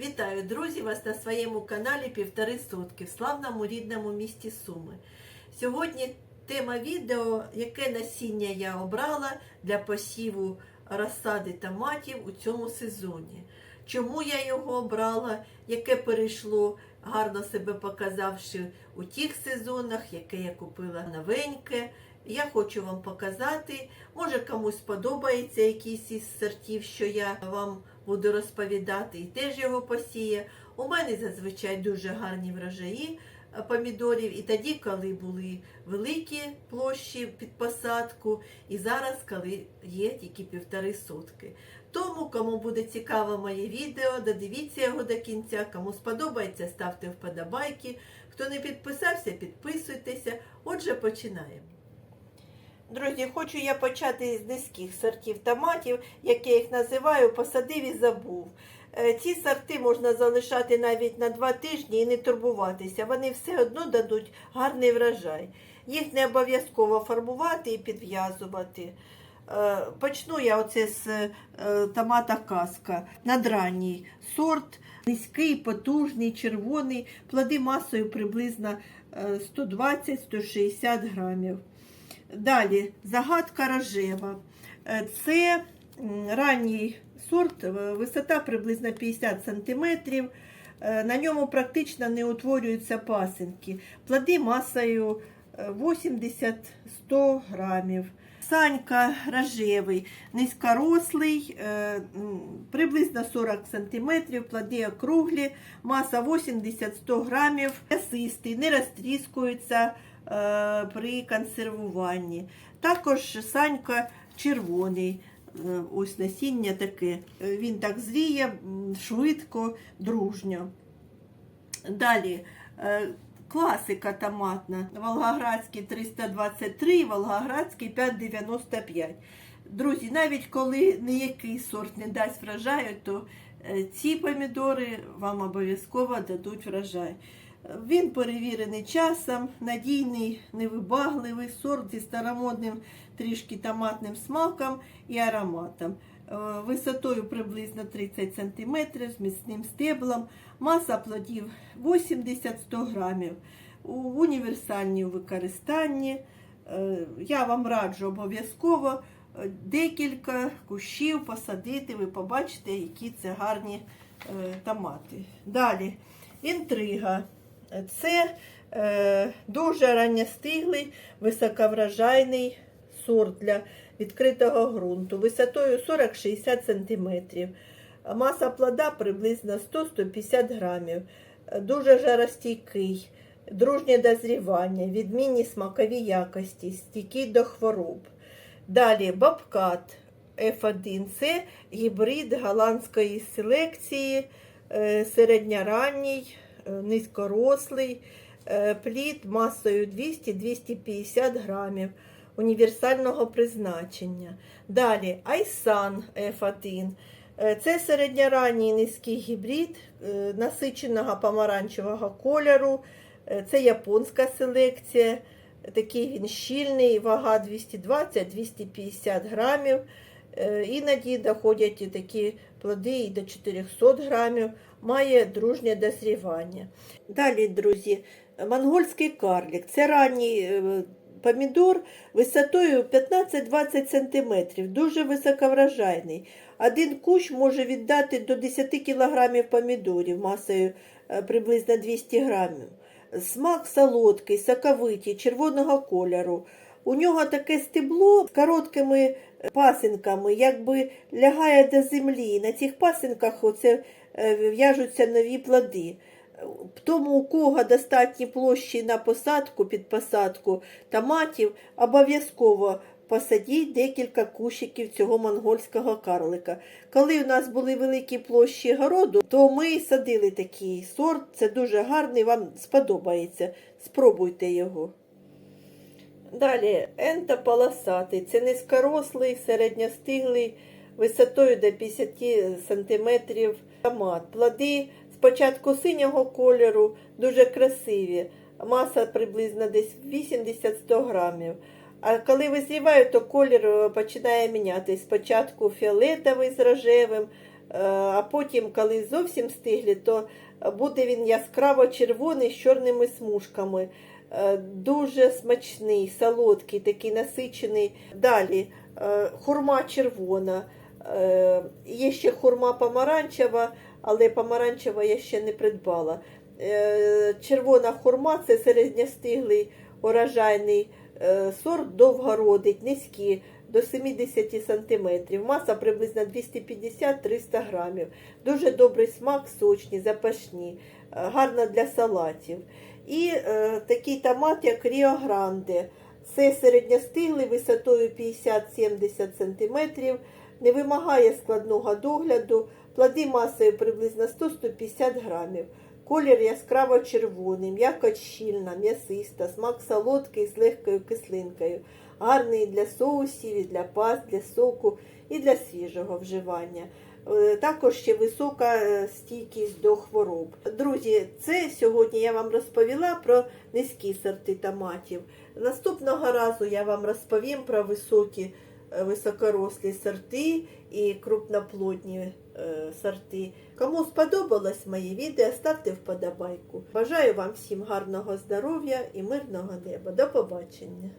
Вітаю, друзі, вас на своєму каналі Півтори сотки в славному рідному місті Суми. Сьогодні тема відео, яке насіння я обрала для посіву розсади томатів у цьому сезоні. Чому я його обрала, яке перейшло, гарно себе показавши у тих сезонах, яке я купила новеньке. Я хочу вам показати, може комусь сподобається якийсь із сортів, що я вам буду розповідати, і теж його посіє. У мене зазвичай дуже гарні врожаї е, помідорів, і тоді, коли були великі площі під посадку, і зараз, коли є тільки півтори сотки. Тому, кому буде цікаво моє відео, додивіться його до кінця. Кому сподобається, ставте вподобайки. Хто не підписався, підписуйтеся. Отже, починаємо. Друзі, хочу я почати з низьких сортів томатів, як я їх називаю, посадив і забув. Е, Ці сорти можна залишати навіть на два тижні і не турбуватися. Вони все одно дадуть гарний врожай. Їх не обов'язково фарбувати і підв'язувати. Е, Почну я оце з е, томата каска. Надранній сорт, низький, потужний, червоний, плоди масою приблизно е, 120-160 грамів. Далі загадка рожева. Е, Це ранній сорт, е, висота приблизно 50 см. На ньому практично не утворюються пасинки. Плоди масою е, 80-100 грамів. Санька рожевий, низькорослий, е, приблизно 40 см, плоди округлі, маса 80-100 грамів, ясистий, не розтріскується е, при консервуванні. Також санька червоний. е, Ось насіння таке. Е, Він так зріє швидко, дружньо. Далі е, класика томатна. Волгоградський 323, Волгоградський 595. Друзі, навіть коли ніякий сорт не дасть врожаю, то е, ці помідори вам обов'язково дадуть врожай. Він перевірений часом, надійний, невибагливий сорт зі старомодним трішки томатним смаком і ароматом. Е, Висотою приблизно 30 см з міцним стеблом, маса плодів 80-100 грамів. У універсальній використанні. Е, Я вам раджу обов'язково е, декілька кущів посадити, ви побачите, які це гарні томати. Далі інтрига. Це е, дуже ранньостиглий, високоврожайний сорт для відкритого ґрунту, висотою 40-60 см. Маса плода приблизно 100-150 грамів. Дуже жаростійкий, дружнє дозрівання, відмінні смакові якості, стійкий до хвороб. Далі бабкат F1 це гібрид голландської селекції, е, середньоранній, низькорослий, е, плід масою 200-250 грамів універсального призначення. Далі Айсан F1. Е, Це середньоранній низький гібрид е, насиченого помаранчевого кольору. Е, Це японська селекція. Такий він щільний, вага 220-250 грамів. Е, Іноді доходять і такі плоди і до 400 грамів, має дружнє дозрівання. Далі, друзі, монгольський карлік. Це ранній е, помідор висотою 15-20 см, дуже високоврожайний. Один кущ може віддати до 10 кг помідорів масою е, приблизно 200 грамів. Смак солодкий, соковитий, червоного кольору. У нього таке стебло з короткими пасинками, якби лягає до землі. На цих пасинках оце е, в'яжуться нові плоди. Тому у кого достатні площі на посадку, під посадку томатів, обов'язково посадіть декілька кущиків цього монгольського карлика. Коли у нас були великі площі городу, то ми садили такий сорт. Це дуже гарний, вам сподобається. Спробуйте його. Далі ентополосатий. Це низькорослий, середньостиглий, висотою до 50 см томат. Плоди спочатку синього кольору, дуже красиві. Маса приблизно десь 80-100 грамів. А коли визрівають, то колір е, починає мінятися. Спочатку фіолетовий з рожевим, Е, А потім, коли зовсім стиглі, то буде він яскраво червоний з чорними смужками. Е, Дуже смачний, солодкий, такий насичений. Далі е, хурма червона. Е, Є ще хурма помаранчева, але помаранчева я ще не придбала. Червона хурма це середньостиглий урожайний сорт, довго родить, низький, до 70 см. Маса приблизно 250-300 грамів. Дуже добрий смак, сочні, запашні, гарна для салатів. І е, такий томат, як Ріо Гранде. Це середньостиглий висотою 50-70 см, не вимагає складного догляду, плоди масою приблизно 100-150 грамів. Колір яскраво червоний, м'якоть щільна, м'ясиста, смак солодкий з легкою кислинкою. Гарний для соусів, і для паст, для соку і для свіжого вживання. Е, Також ще висока е, стійкість до хвороб. Друзі, це сьогодні я вам розповіла про низькі сорти томатів. Наступного разу я вам розповім про високі е, високорослі сорти і крупноплодні сорти. Кому сподобалось моє відео, ставте вподобайку. Бажаю вам всім гарного здоров'я і мирного неба. До побачення!